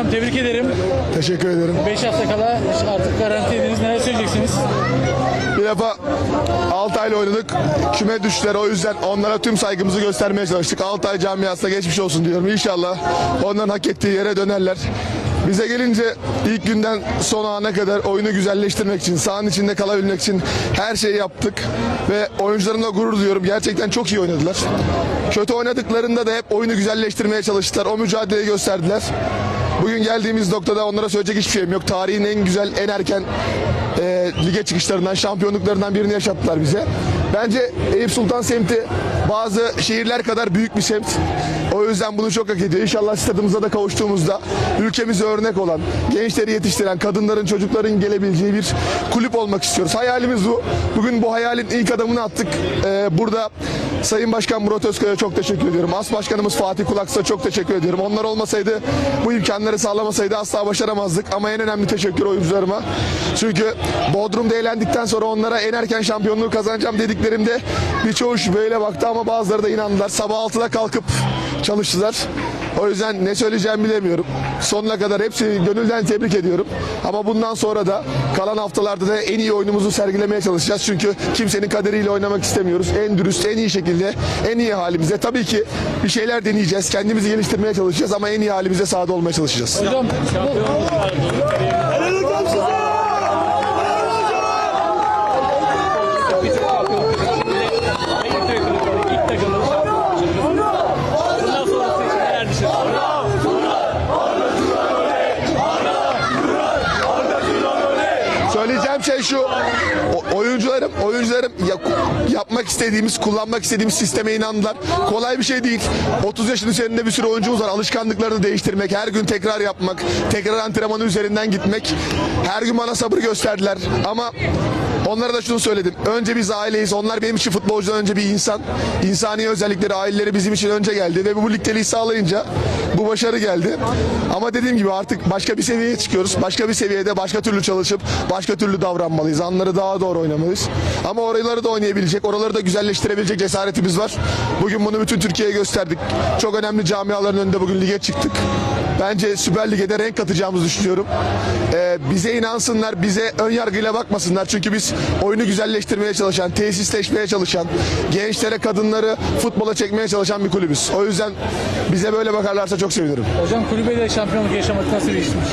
Hocam tebrik ederim. Teşekkür ederim. 5 hafta kala artık garanti ediniz. Neler söyleyeceksiniz? Bir defa Altay'la oynadık. Küme düştüler. O yüzden onlara tüm saygımızı göstermeye çalıştık. Altay camiasına geçmiş olsun diyorum. İnşallah onların hak ettiği yere dönerler. Bize gelince ilk günden son ana kadar oyunu güzelleştirmek için, sahanın içinde kalabilmek için her şeyi yaptık. Ve oyuncularımla gurur duyuyorum. Gerçekten çok iyi oynadılar. Kötü oynadıklarında da hep oyunu güzelleştirmeye çalıştılar. O mücadeleyi gösterdiler. Bugün geldiğimiz noktada onlara söyleyecek hiçbir şeyim yok. Tarihin en güzel, en erken e, lige çıkışlarından, şampiyonluklarından birini yaşattılar bize. Bence Eyüp Sultan semti bazı şehirler kadar büyük bir semt. O yüzden bunu çok hak ediyor. İnşallah stadımıza da kavuştuğumuzda ülkemize örnek olan, gençleri yetiştiren, kadınların, çocukların gelebileceği bir kulüp olmak istiyoruz. Hayalimiz bu. Bugün bu hayalin ilk adımını attık. E, burada Sayın Başkan Murat Özkaya çok teşekkür ediyorum. As Başkanımız Fatih Kulaks'a çok teşekkür ediyorum. Onlar olmasaydı, bu imkanları sağlamasaydı asla başaramazdık. Ama en önemli teşekkür oyuncularıma. Çünkü Bodrum'da eğlendikten sonra onlara en erken şampiyonluğu kazanacağım dediklerimde birçoğu şüpheyle baktı ama bazıları da inandılar. Sabah 6'da kalkıp çalıştılar. O yüzden ne söyleyeceğimi bilemiyorum. Sonuna kadar hepsini gönülden tebrik ediyorum. Ama bundan sonra da kalan haftalarda da en iyi oyunumuzu sergilemeye çalışacağız. Çünkü kimsenin kaderiyle oynamak istemiyoruz. En dürüst, en iyi şekilde, en iyi halimize. Tabii ki bir şeyler deneyeceğiz. Kendimizi geliştirmeye çalışacağız ama en iyi halimize sahada olmaya çalışacağız. Hocam ilk takımın Bundan sonrası için neler düşünüyorsunuz? Söyleyeceğim şey şu. o- oyuncularım, oyuncularım ya- yapmak istediğimiz, kullanmak istediğimiz sisteme inandılar. Kolay bir şey değil. 30 yaşın üzerinde bir sürü oyuncumuz var. Alışkanlıklarını değiştirmek, her gün tekrar yapmak, tekrar antrenmanı üzerinden gitmek. Her gün bana sabır gösterdiler. Ama onlara da şunu söyledim. Önce biz aileyiz. Onlar benim için futbolcudan önce bir insan. İnsani özellikleri, aileleri bizim için önce geldi ve bu birlikteliği sağlayınca bu başarı geldi. Ama dediğim gibi artık başka bir seviyeye çıkıyoruz. Başka bir seviyede başka türlü çalışıp başka türlü davranmalıyız. Anları daha doğru oynamalıyız. Ama oraları da oynayabilecek, oraları da güzelleştirebilecek cesaretimiz var. Bugün bunu bütün Türkiye'ye gösterdik. Çok önemli camiaların önünde bugün lige çıktık. Bence Süper Lig'e de renk katacağımızı düşünüyorum. Ee, bize inansınlar, bize ön yargıyla bakmasınlar. Çünkü biz oyunu güzelleştirmeye çalışan, tesisleşmeye çalışan, gençlere, kadınları futbola çekmeye çalışan bir kulübüz. O yüzden bize böyle bakarlarsa çok sevinirim. Hocam kulübeyle şampiyonluk yaşamak nasıl bir işmiş?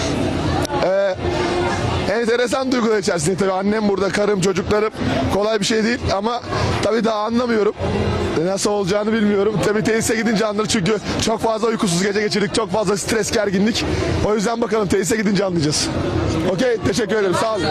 Enteresan duygular içerisinde tabii annem burada, karım, çocuklarım kolay bir şey değil ama tabii daha anlamıyorum. Nasıl olacağını bilmiyorum. Tabii tesise gidince anlarız çünkü çok fazla uykusuz gece geçirdik, çok fazla stres, gerginlik. O yüzden bakalım tesise gidince anlayacağız. Okey, teşekkür ederim. Sağ olun.